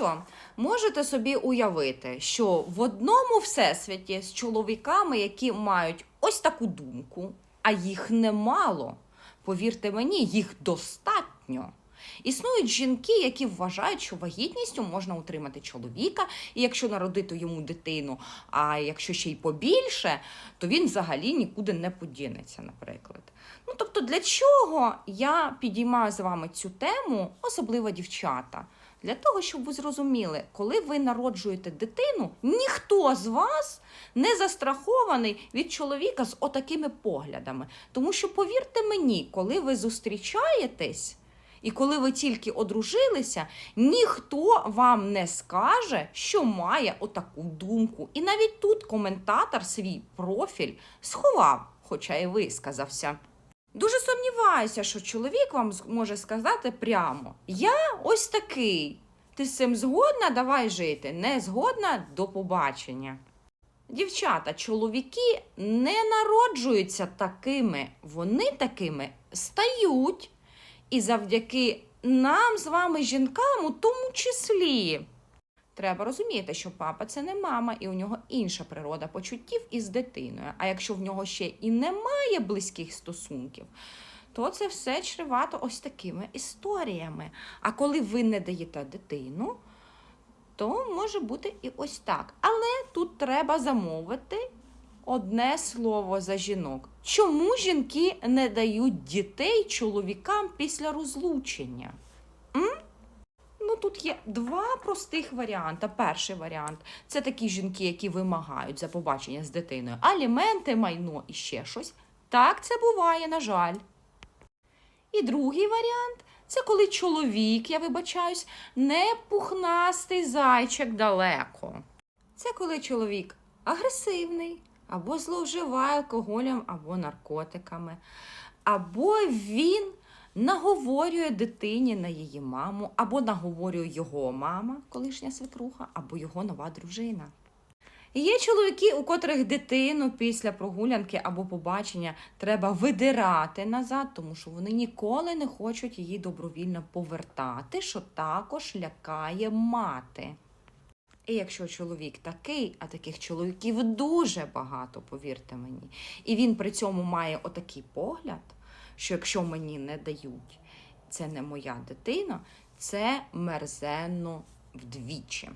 що, можете собі уявити, що в одному всесвіті з чоловіками, які мають ось таку думку, а їх немало, повірте мені, їх достатньо. Існують жінки, які вважають, що вагітністю можна утримати чоловіка, і якщо народити йому дитину, а якщо ще й побільше, то він взагалі нікуди не подінеться, наприклад. Ну тобто, для чого я підіймаю з вами цю тему, особливо дівчата? Для того, щоб ви зрозуміли, коли ви народжуєте дитину, ніхто з вас не застрахований від чоловіка з отакими поглядами. Тому що, повірте мені, коли ви зустрічаєтесь, і коли ви тільки одружилися, ніхто вам не скаже, що має отаку думку. І навіть тут коментатор свій профіль сховав, хоча і висказався. Дуже сумніваюся, що чоловік вам може сказати прямо: Я ось такий. Ти з цим згодна, давай жити. Не згодна до побачення. Дівчата, чоловіки не народжуються такими, вони такими стають. І завдяки нам з вами, жінкам, у тому числі. Треба розуміти, що папа це не мама, і у нього інша природа почуттів із дитиною. А якщо в нього ще і немає близьких стосунків, то це все чревато ось такими історіями. А коли ви не даєте дитину, то може бути і ось так. Але тут треба замовити одне слово за жінок. Чому жінки не дають дітей чоловікам після розлучення? Тут є два простих варіанти. Перший варіант це такі жінки, які вимагають за побачення з дитиною аліменти, майно і ще щось. Так це буває, на жаль. І другий варіант це коли чоловік, я вибачаюсь, не пухнастий зайчик далеко. Це коли чоловік агресивний, або зловживає алкоголем, або наркотиками, або він наговорює дитині на її маму, або наговорює його мама, колишня свекруха, або його нова дружина. Є чоловіки, у котрих дитину після прогулянки або побачення треба видирати назад, тому що вони ніколи не хочуть її добровільно повертати, що також лякає мати. І якщо чоловік такий, а таких чоловіків дуже багато, повірте мені, і він при цьому має отакий погляд, що якщо мені не дають, це не моя дитина, це мерзенно вдвічі.